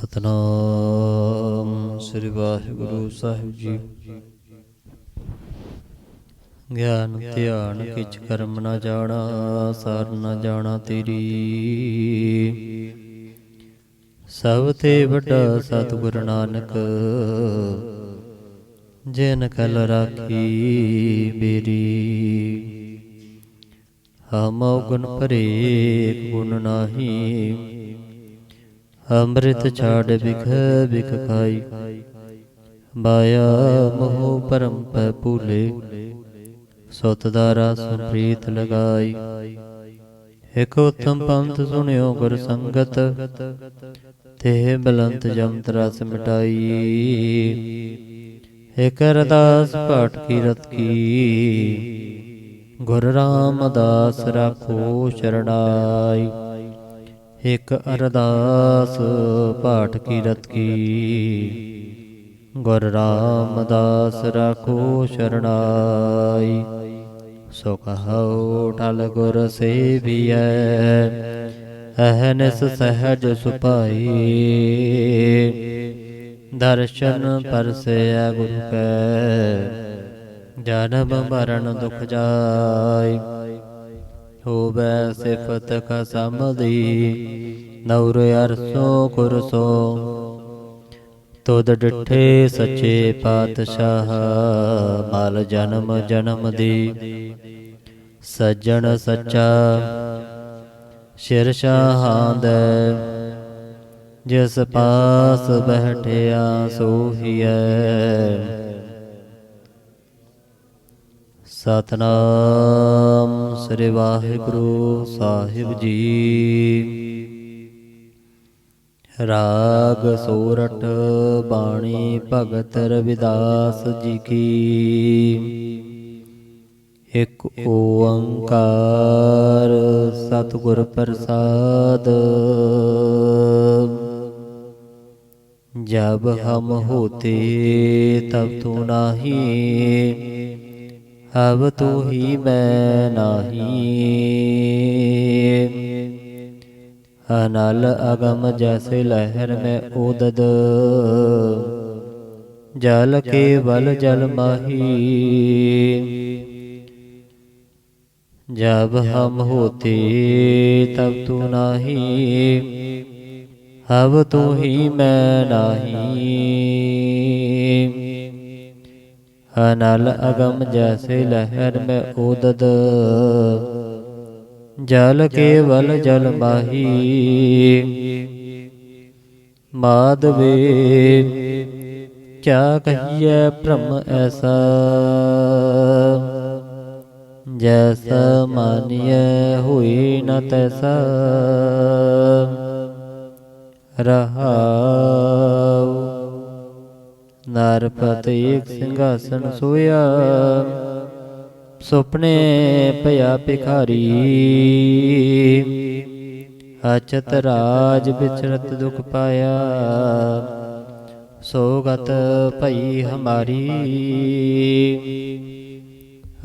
ਸਤਨਾਮ ਸ੍ਰੀ ਵਾਹਿਗੁਰੂ ਸਾਹਿਬ ਜੀ। ਗਿਆਨ, ਧਿਆਨ, ਕਿਛ ਕਰਮ ਨਾ ਜਾਣਾ, ਸਾਰ ਨਾ ਜਾਣਾ ਤੇਰੀ। ਸਭ ਤੇ ਵੱਡਾ ਸਤਿਗੁਰ ਨਾਨਕ, ਜਿਨ ਕਲ ਰਾਖੀ ਬੇਰੀ ਹਮ ਗੁਣ ਭਰੇ ਗੁਣ ਨਾਹੀ ਅੰਮ੍ਰਿਤ ਛਾੜ ਬਿਖ ਬਿਖ ਖਾਈ। ਮਾਇਆ ਮੋਹ ਪਰਮ ਪੈ ਭੂਲੇ। ਸੁਤ ਦਾ ਰਸ ਪ੍ਰੀਤ ਲਗਾਈ। ਇਕ ਉਤਮ ਪੰਥ ਸੁਣਿਓ ਗੁਰ ਸੰਗਤ। ਤੇ ਬਲੰਤ ਜਮਤ ਰਸ ਮਿਟਾਈ। ਇਕ ਅਰਦਾਸ ਪਾਠ ਕੀਰਤ ਕੀ। ਗੁਰ ਰਾਮਦਾਸ ਰਾਖੋ ਚਰਣਾਈ ਇਕ ਅਰਦਾਸ ਪਾਠ ਕੀਰਤ ਕੀ। ਗੁਰ ਰਾਮਦਾਸ ਰਾਖੋ ਸ਼ਰਣਾਈ। ਸੁਖ ਕਹੋ ਟਲ ਗੁਰ ਸੇਵੀਐ, ਅਹਨਸ ਸਹਜ ਸੁਪਾਈ। ਦਰਸ਼ਨ ਪਰਸੈ ਗੁਰੂ ਕੈ, ਜਨਮ ਮਰਨ ਦੁਖ ਜਾਈ। ਹੋਵੇ ਸਿਫਤ ਕਸਮ ਦੀ ਨੌਰ ਅਰਸੋ ਕੁਰਸੋ ਤੁਧ ਡਿਠੇ ਸੱਚੇ ਪਾਤਸ਼ਾਹ, ਮਲ ਜਨਮ ਜਨਮ ਦੀ। ਸੱਜਣ ਸੱਚਾ, ਸ਼ਿਰ ਸ਼ਾਹਾਂਦੈ ਜਿਸ ਪਾਸ ਬਹਿਠਿਆ ਸੋਹੀਐ ਸਤਨਾਮ ਸ੍ਰੀ ਵਾਹਿਗੁਰੂ ਸਾਹਿਬ ਜੀ। ਰਾਗ ਸੋਰਠ ਬਾਣੀ ਭਗਤ ਰਵਿਦਾਸ ਜੀ ਕੀ। ਇਕ ਓੰਕਾਰ ਸਤਿਗੁਰ ਪ੍ਰਸਾਦ। ਜਬ ਹਮ ਹੋਤੇ ਤਬ ਤੂ ਨਾਹੀ। अब तू ही मैं नाही अनल अगम जैसे लहर में उदद जल के बल जल माही जब हम होते तब तू नाही अब तू ही मैं नाही अनल अगम जैसे लहर में उदद जल केवल जल माही माधवे क्या कहिए भ्रम ऐसा जैसा मानिय हुई न तैसा ਰਹਾਉ ਨਰਪਤ ਏਕ ਸਿੰਘਾਸਨ ਸੋਇਆ। ਸੁਪਨੇ ਭਇਆ ਭਿਖਾਰੀ। ਅਚਤ ਰਾਜ ਵਿਚਰਤ ਦੁਖ ਪਾਇਆ। ਸੋਗਤ ਭਈ ਹਮਾਰੀ।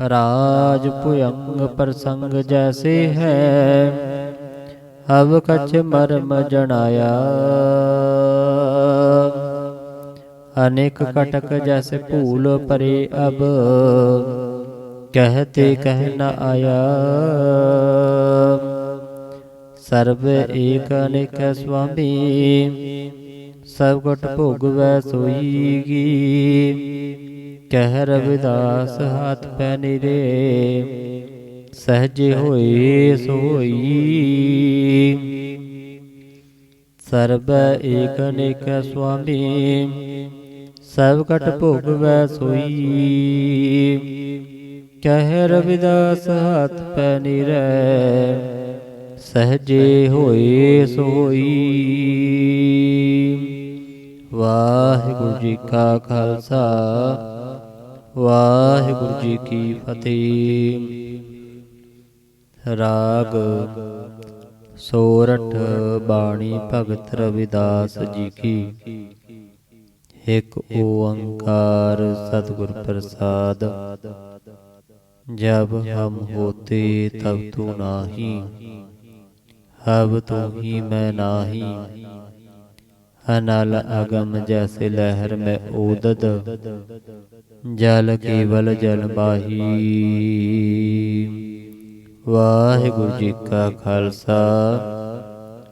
ਰਾਜ ਭੁਯੰਗ ਪ੍ਰਸੰਗ ਜੈਸੇ ਹੈ। ਅਬ ਕਛ ਮਰਮ ਜਣਾਇਆ। ਅਨੇਕ ਕਟਕ ਜੈਸੇ ਭੂਲ ਪਰੇ ਅਬ। ਕਹਤੇ ਕਹਿ ਨ ਆਇਆ। ਸਰਬ ਏਕ ਅਨੇਕ ਸੁਆਮੀ, ਸਭ ਗੁਟ ਭੋਗਵੈ ਸੋਈਗੀ। ਕਹਿ ਰਵਿਦਾਸ ਹੱਥ ਪੈ ਨਿਰੇ, ਸਹਜੇ ਹੋਏ ਸੋਈ। ਸਰਬ ਏਕ ਅਨੇਕ ਸੁਆਮੀ ਸਭ ਕਟ ਭੋਗਵੈ ਸੋਈ। ਕਹਿ ਰਵਿਦਾਸ ਹੱਥ ਪੈ ਨਿਰੈ। ਸਹਜੇ ਹੋਏ ਸੋਈ। ਵਾਹਿਗੁਰੂ ਜੀ ਕਾ ਖਾਲਸਾ। ਵਾਹਿਗੁਰੂ ਜੀ ਕੀ ਫਤਿਹ। ਰਾਗ ਸੋਰਠ ਬਾਣੀ ਭਗਤ ਰਵਿਦਾਸ ਜੀ ਕੀ। ਇਕ ਓੰਕਾਰ ਸਤਿਗੁਰ ਪ੍ਰਸਾਦ। ਜਬ ਹਮ ਹੋਤੇ ਤਬ ਤੂੰ ਨਾਹੀ ਹਬ ਤੂੰ ਹੀ ਮੈਂ ਨਾਹੀ। ਅਨਲ ਅਗਮ ਜੈਸੇ ਲਹਿਰ ਮੈਂ ਊਦਦ ਜਲ ਕੇਵਲ ਜਲ ਬਾਹੀ। ਵਾਹਿਗੁਰੂ ਜੀ ਕਾ ਖਾਲਸਾ।